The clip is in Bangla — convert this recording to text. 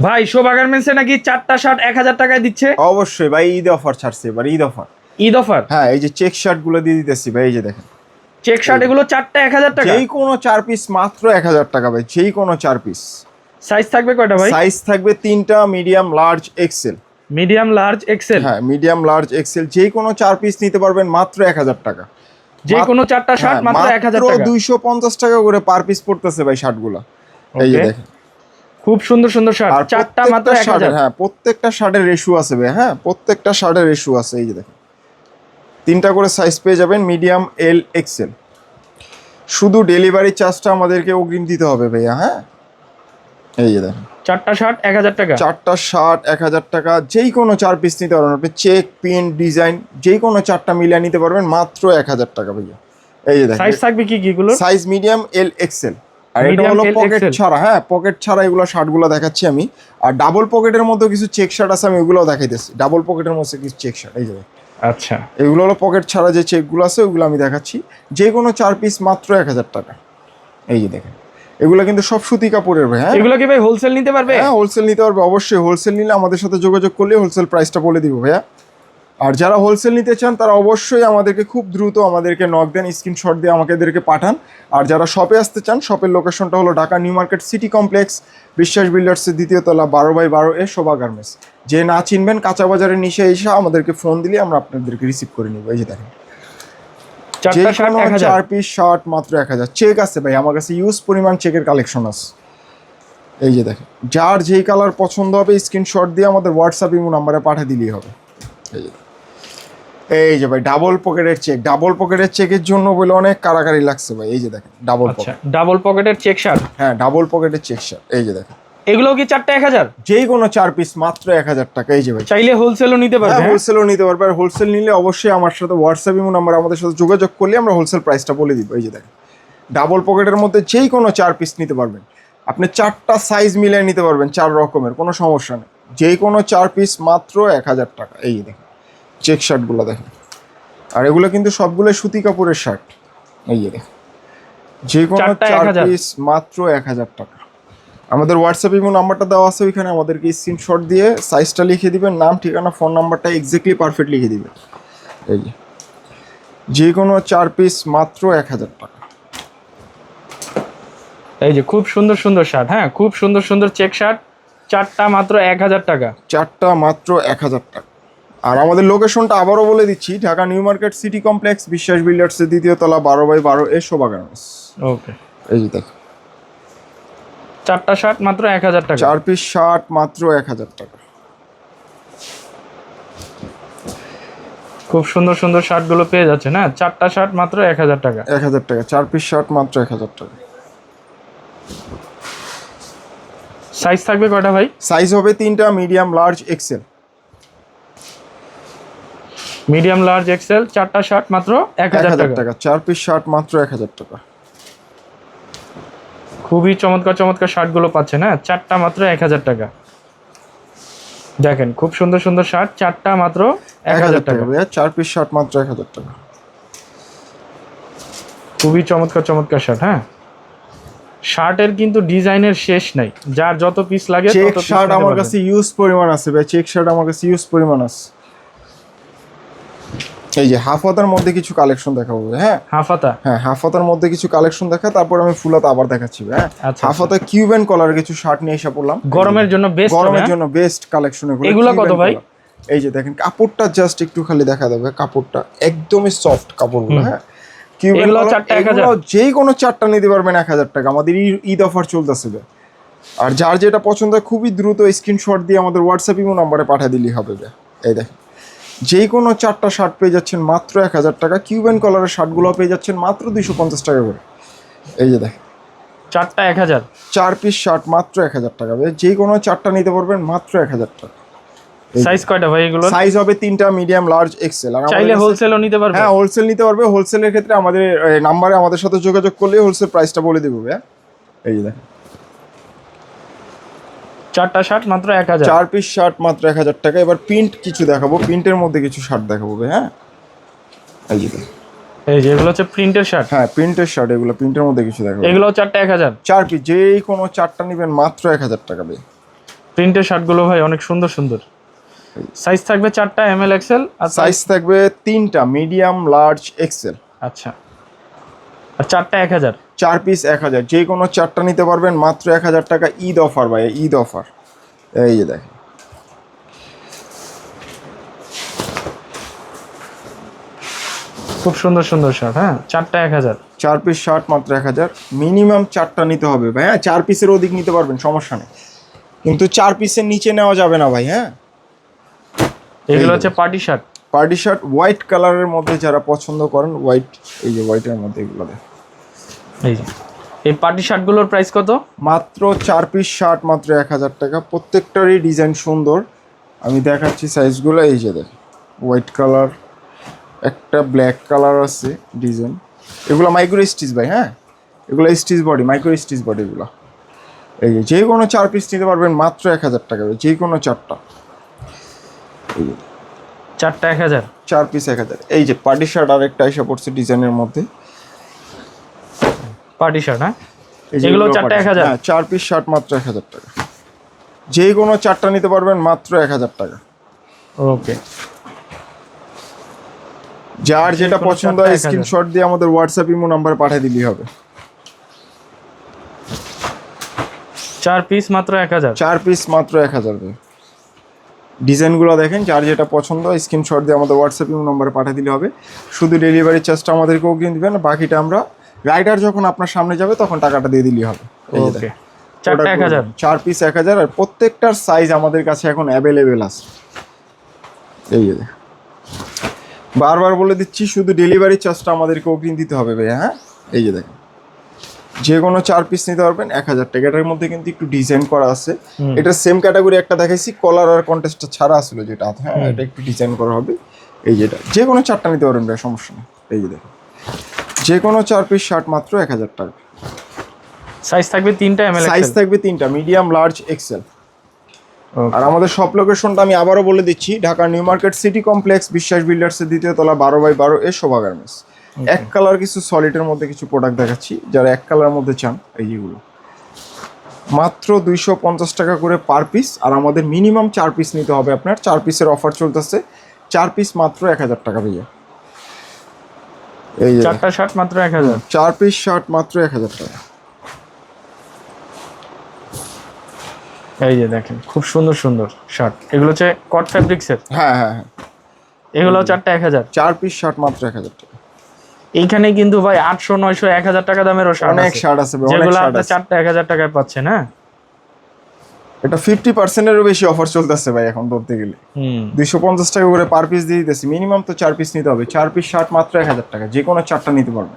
ভাই শোভা গার্মেন্টসে নাকি চারটা শার্ট এক হাজার টাকায় দিচ্ছে? অবশ্যই ভাই ঈদ অফার ছাড়ছে এবার ঈদ অফার ঈদ অফার হ্যাঁ এই যে চেক শার্টগুলো দিয়ে দিতেছি ভাই এই যে দেখেন। চেক শার্ট এগুলো চারটা এক হাজার টাকা? যেই কোনো চার পিস মাত্র এক হাজার টাকা ভাই যেই কোনো চার পিস সাইজ থাকবে কয়টা ভাই? সাইজ থাকবে তিনটা medium large XL medium large XL হ্যাঁ মিডিয়াম লার্জ এক্সেল যে কোনো চার পিস নিতে পারবেন মাত্র এক হাজার টাকা। যে কোনো চারটা শার্ট হ্যাঁ, মাত্র এক হাজার টাকা। দুইশো পঞ্চাশ টাকা করে পার পিস পড়তেছে ভাই শার্টগুলা। এই যে দেখেন। খুব সুন্দর সুন্দর শার্ট চারটা মাত্র প্রত্যেকটা এক শার্টের হাজার। হ্যাঁ প্রত্যেকটা শার্টের রেশু আছে ভাই হ্যাঁ প্রত্যেকটা শার্টের রেশু আছে এই যে দেখেন। তিনটা করে সাইজ পেয়ে যাবেন মিডিয়াম এল এক্সেল শুধু ডেলিভারি চার্জটা আমাদেরকে অগ্রিম দিতে হবে ভাইয়া হ্যাঁ? এই যে দেখেন। চারটা শার্ট এক হাজার টাকা? চারটা শার্ট এক হাজার টাকা যেই কোনো চার পিস নিতে পারবেন আপনি। চেক পিন ডিজাইন যেই কোনো চারটা মিলিয়ে নিতে পারবেন মাত্র এক হাজার টাকা ভাইয়া। এই যে দেখেন। সাইজ থাকবে কি কি গুলো সাইজ মিডিয়াম এল এক্সেল আর এটা হলো পকেট ছাড়া হ্যাঁ পকেট ছাড়া এগুলো শার্টগুলো দেখাচ্ছি আমি। আর ডাবল পকেটের মধ্যে কিছু চেক শার্ট আছে আমি ওগুলোও দেখাইতেছি। ডাবল পকেটের মধ্যে কিছু চেক শার্ট এই যে দেখেন। আচ্ছা। এগুলো হলো পকেট ছাড়া যে চেকগুলো আছে ওগুলো আমি দেখাচ্ছি। যে কোনো চার পিস মাত্র এক হাজার টাকা। এই যে দেখেন। এগুলো কিন্তু সব সুতি কাপড়ের ভাই হ্যাঁ? এগুলো কি ভাই হোলসেল নিতে পারবে? হ্যাঁ হোলসেল নিতে পারবে। অবশ্যই হোলসেল নিলে আমাদের সাথে যোগাযোগ করলে হোলসেল প্রাইসটা বলে দিব ভাইয়া। আর যারা হোলসেল নিতে চান তারা অবশ্যই আমাদেরকে খুব দ্রুত আমাদেরকে নক দেন স্ক্রিনশট দিয়ে আমাদেরকে পাঠান। আর যারা শপে আসতে চান শপের লোকেশনটা হলো Dhaka new market city complex Biswas বিল্ডার্সের দ্বিতীয় তলা বারো বাই বারো এ শোভা গার্মেন্টস। যে না চিনবেন কাঁচা বাজারের নিচে এসে আমাদেরকে ফোন দিলে আমরা আপনাদেরকে রিসিভ করে নিব। এই যে দেখেন। চার পিস শার্ট মাত্র এক হাজার। চেক আছে ভাই আমার কাছে ইউজ পরিমাণ চেকের কালেকশন আছে। এই যে দেখেন। যার যেই কালার পছন্দ হবে স্ক্রিনশট দিয়ে আমাদের হোয়াটসঅ্যাপ ইমো নাম্বারে পাঠিয়ে দিলেই হবে। এই যে এই যে ভাই ডাবল পকেটের চেক ডাবল পকেটের চেকের জন্য বলে অনেক কারাকারি লাগছে ভাই এই যে দেখেন ডাবল আচ্ছা পকেট ডাবল পকেটের চেক শার্ট হ্যাঁ ডাবল পকেটের চেক শার্ট এই যে দেখেন। এগুলো কি চারটা এক হাজার? যেই কোনো চার পিস মাত্র এক হাজার টাকা এই যে ভাই। চাইলে হোলসেলও নিতে পারবে হ্যাঁ হ্যাঁ? হোলসেলও নিতে পারবে আর হোলসেল নিলে অবশ্যই আমার সাথে হোয়াটসঅ্যাপ ইমো নাম্বার আমাদের সাথে যোগাযোগ করলে আমরা হোলসেল প্রাইসটা বলে দিব এই যে দেখেন। ডাবল পকেটের মধ্যে যেই কোনো চার পিস নিতে পারবেন। আপনি চারটা সাইজ মিলিয়ে নিতে পারবেন চার রকমের কোনো সমস্যা নেই। যেই কোনো চার পিস মাত্র এক হাজার টাকা এই যে দেখেন। চেক শার্টগুলো দেখেন। আর এগুলো কিন্তু সবগুলো সুতি কাপড়ের শার্ট এই যে দেখেন। যে কোনো চার পিস মাত্র এক হাজার টাকা। আমাদের হোয়াটসঅ্যাপ ইমো নাম্বারটা দেওয়া আছে ওইখানে আমাদেরকে স্ক্রিনশট দিয়ে সাইজটা লিখে দিবেন নাম ঠিকানা ফোন নাম্বারটা এক্স্যাক্টলি পারফেক্ট লিখে দিবেন। এই যে। কোনো চার পিস মাত্র এক হাজার টাকা। এই যে খুব সুন্দর সুন্দর শার্ট হ্যাঁ খুব সুন্দর সুন্দর চেক শার্ট চারটা মাত্র এক হাজার টাকা। চারটা মাত্র এক হাজার টাকা। আর আমাদের লোকেশনটা আবারও বলে দিচ্ছি Dhaka new market city complex Biswas বিল্ডার্সের দ্বিতীয় তলা বারো বাই বারো এ শোভা গার্মেন্টস ওকে এই যে দেখো। চারটা শার্ট মাত্র এক হাজার টাকা। চার পিস শার্ট মাত্র এক হাজার টাকা। খুব সুন্দর সুন্দর শার্টগুলো পেয়ে যাচ্ছে না? চারটা শার্ট মাত্র এক হাজার টাকা। এক হাজার টাকা চার পিস শার্ট মাত্র এক হাজার টাকা। সাইজ থাকবে কয়টা ভাই? সাইজ হবে তিনটা medium large XL medium large XL চারটা শার্ট মাত্র এক হাজার টাকা। চার পিস শার্ট মাত্র এক হাজার টাকা। খুবই চমৎকার চমৎকার শার্টগুলো পাচ্ছেন হ্যাঁ? চারটা মাত্র এক হাজার টাকা। দেখেন খুব সুন্দর সুন্দর শার্ট চারটা মাত্র এক হাজার টাকা ভাইয়া চার পিস শার্ট মাত্র এক হাজার টাকা। খুবই চমৎকার চমৎকার শার্ট হ্যাঁ? শার্টের কিন্তু ডিজাইনের শেষ নাই। যার যত পিস লাগে চেক তত শার্ট আমার কাছে ইউজ পরিমাণ আছে ভাই চেক শার্ট আমার কাছে ইউজ পরিমাণ আছে। এই যে হাফ হাতার মধ্যে কিছু কালেকশন দেখাবো হ্যাঁ? হাফাতা হ্যাঁ হাফ হাতার মধ্যে কিছু কালেকশন দেখা তারপর আমি ফুল আবার দেখাচ্ছি হ্যাঁ? হাফ হাতা কিউবেন কলার কিছু শার্ট নিয়ে এসে পড়লাম। গরমের জন্য বেস্ট গরমের জন্য বেস্ট কালেকশন এগুলো কত ভাই? এই যে দেখেন কাপড়টা জাস্ট একটু খালি দেখা দেবে কাপড়টা একদমই সফট কাপড়গুলো হ্যাঁ? কিউবেন এগুলো এগুলো যেই কোনো চারটা নিতে পারবেন এক হাজার টাকা। আমাদের ঈদ অফার চলতেছে। আর যার যেটা পছন্দ খুবই দ্রুত স্ক্রিনশট দিয়ে আমাদের হোয়াটসঅ্যাপ ইমো নাম্বারে পাঠিয়ে দিলেই হবে এই দেখেন। যেই কোনো চারটা শার্ট পেয়ে যাচ্ছেন মাত্র এক হাজার টাকা। কিউবেন কলারের শার্টগুলো পেয়ে যাচ্ছেন মাত্র দুইশো পঞ্চাশ টাকা করে। এই যে দেখেন। চারটা এক হাজার। চার পিস শার্ট মাত্র এক হাজার টাকা। ভাই। যেই কোনো চারটা নিতে পারবেন মাত্র এক হাজার টাকা। সাইজ কয়টা ভাই এগুলো? সাইজ হবে তিনটা মিডিয়াম লার্জ এক্সেল আর চাইলে হোলসেলও নিতে পারবে। হ্যাঁ হোলসেল নিতে পারবে। হোলসেলের ক্ষেত্রে আমাদের নাম্বারে আমাদের সাথে যোগাযোগ করলে হোলসেল প্রাইসটা বলে দেবো ভাইয়া। এই যে দেখেন। চারটা শার্ট মাত্র এক হাজার। চার পিস শার্ট মাত্র এক হাজার টাকা। এবার প্রিন্ট কিছু দেখাবো। প্রিন্টের মধ্যে কিছু শার্ট দেখাবো হ্যাঁ? এই যে এই যে এগুলো হচ্ছে প্রিন্টের শার্ট হ্যাঁ প্রিন্টের শার্ট এগুলো প্রিন্টের মধ্যে কিছু দেখাবো। এগুলো চারটা এক হাজার। চার পিস যেই কোনো চারটা নেবেন মাত্র এক হাজার টাকা ভাই। প্রিন্টের শার্টগুলো ভাই অনেক সুন্দর সুন্দর। সাইজ থাকবে চারটা এম এল এক্সেল আর সাইজ থাকবে তিনটা মিডিয়াম লার্জ এক্সেল আচ্ছা। আর চারটা এক হাজার। চার পিস এক হাজার। যে কোনো চারটা নিতে পারবেন মাত্র এক হাজার টাকা ঈদ অফার ভাই ঈদ অফার। এই যে দেখেন। খুব সুন্দর সুন্দর শার্ট হ্যাঁ? চারটা এক হাজার। চার পিস শার্ট মাত্র এক হাজার। মিনিমাম চারটা নিতে হবে ভাই হ্যাঁ? চার পিসের অধিক নিতে পারবেন সমস্যা নেই। কিন্তু চার পিসের নিচে নেওয়া যাবে না ভাই হ্যাঁ? এগুলো হচ্ছে party shirt party shirt white কালারের মধ্যে যারা পছন্দ করেন হোয়াইট এই যে হোয়াইটের মধ্যে এগুলো দেখেন এই যে। এই পার্টি শার্টগুলোর প্রাইস কত? মাত্র চার পিস শার্ট মাত্র এক হাজার টাকা। প্রত্যেকটারই ডিজাইন সুন্দর। আমি দেখাচ্ছি সাইজগুলো এই যে দেখ হোয়াইট কালার একটা ব্ল্যাক কালার আছে ডিজাইন এগুলো মাইক্রো স্টিচ ভাই হ্যাঁ? এগুলো stitch body micro stitch body এগুলো। এই যে কোনো চার পিস নিতে পারবেন মাত্র এক হাজার টাকা যে কোনো চারটা। চারটা এক হাজার? চার পিস এক হাজার। এই যে পার্টি শার্ট আর একটা এসে পড়ছে ডিজাইনের মধ্যে। পার্টি শার্ট হ্যাঁ এগুলো চারটা party- 1000? হ্যাঁ চার পিস শার্ট মাত্র এক হাজার টাকা। যে কোনো চারটা নিতে পারবেন মাত্র এক হাজার টাকা। ওকে। যার যেটা পছন্দ হয় 1000 স্ক্রিনশট দিয়ে আমাদের হোয়াটসঅ্যাপ ইমো নাম্বার পাঠিয়ে দিলেই হবে। চার পিস মাত্র এক হাজার। চার পিস মাত্র এক হাজার ডিজাইনগুলো দেখেন যার যেটা পছন্দ হয় স্ক্রিনশট দিয়ে আমাদের হোয়াটসঅ্যাপ ইমো নাম্বারে পাঠিয়ে দিলে হবে। শুধু ডেলিভারি চার্জটা আমাদেরকে অগ্রিম দিবেন বাকিটা আমরা রাইডার যখন আপনার সামনে যাবে তখন টাকাটা দিয়ে দিলেই হবে। ওকে। চার পিস এক হাজার আর প্রত্যেকটার সাইজ আমাদের কাছে এখন অ্যাভেলেবেল আছে। এই যে। বারবার বলে দিচ্ছি শুধু ডেলিভারি চার্জটা আমাদেরকে অগ্রিম দিতে হবে ভাইয়া হ্যাঁ? এই যে দেখেন। যে কোনো চার পিস নিতে পারবেন এক হাজার টাকা। এটার মধ্যে কিন্তু একটু ডিজাইন করা আছে। এটা সেম ক্যাটাগরি একটা দেখাইছি কলার আর কন্টেস্টটা ছাড়া ছিল যেটা। হ্যাঁ এটা একটু ডিজাইন করা হবে। এই যেটা যে কোনো চারটা নিতে পারবেন ভাই সমস্যা নেই। এই যে দেখেন। যে কোনো চার পিস শার্ট মাত্র এক হাজার টাকা। সাইজ থাকবে তিনটা এম এল সাইজ থাকবে তিনটা মিডিয়াম লার্জ এক্সেল আর আমাদের সব লোকেশনটা আমি আবারও বলে দিচ্ছি Dhaka new market city complex Biswas বিল্ডার্সের দ্বিতীয় তলা বারো বাই বারো এ শোভা গার্মেন্টস। এক কালার কিছু সলিডের মধ্যে কিছু প্রোডাক্ট দেখাচ্ছি যারা এক কালারের মধ্যে চান এই যেগুলো মাত্র দুইশো পঞ্চাশ টাকা করে পার পিস আর আমাদের মিনিমাম চার পিস নিতে হবে আপনার। চার পিসের অফার চলতেছে চার পিস মাত্র এক হাজার টাকা ভাইয়া। এই যে চারটা শার্ট মাত্র এক হাজার। চার পিস শার্ট মাত্র এক হাজার টাকা। এই যে দেখেন খুব সুন্দর সুন্দর শার্ট এগুলো হচ্ছে কট ফ্যাব্রিক্সের হ্যাঁ হ্যাঁ হ্যাঁ। এগুলো চারটা এক হাজার। চার পিস শার্ট মাত্র এক হাজার টাকা। এইখানে কিন্তু ভাই আটশো নয়শো এক হাজার টাকা দামেরও শার্ট অনেক শার্ট আছে যেগুলো আপনি চারটা এক হাজার টাকায় পাচ্ছেন হ্যাঁ? এটা ফিফটি পার্সেন্টেরও বেশি অফার চলতেছে ভাই এখন ধরতে গেলে। হুম। দুইশো পঞ্চাশ টাকা করে পার পিস দিয়ে দিতেছি। মিনিমাম তো চার পিস নিতে হবে। চার পিস শার্ট মাত্র এক হাজার টাকা। যে কোনো চারটা নিতে পারবে।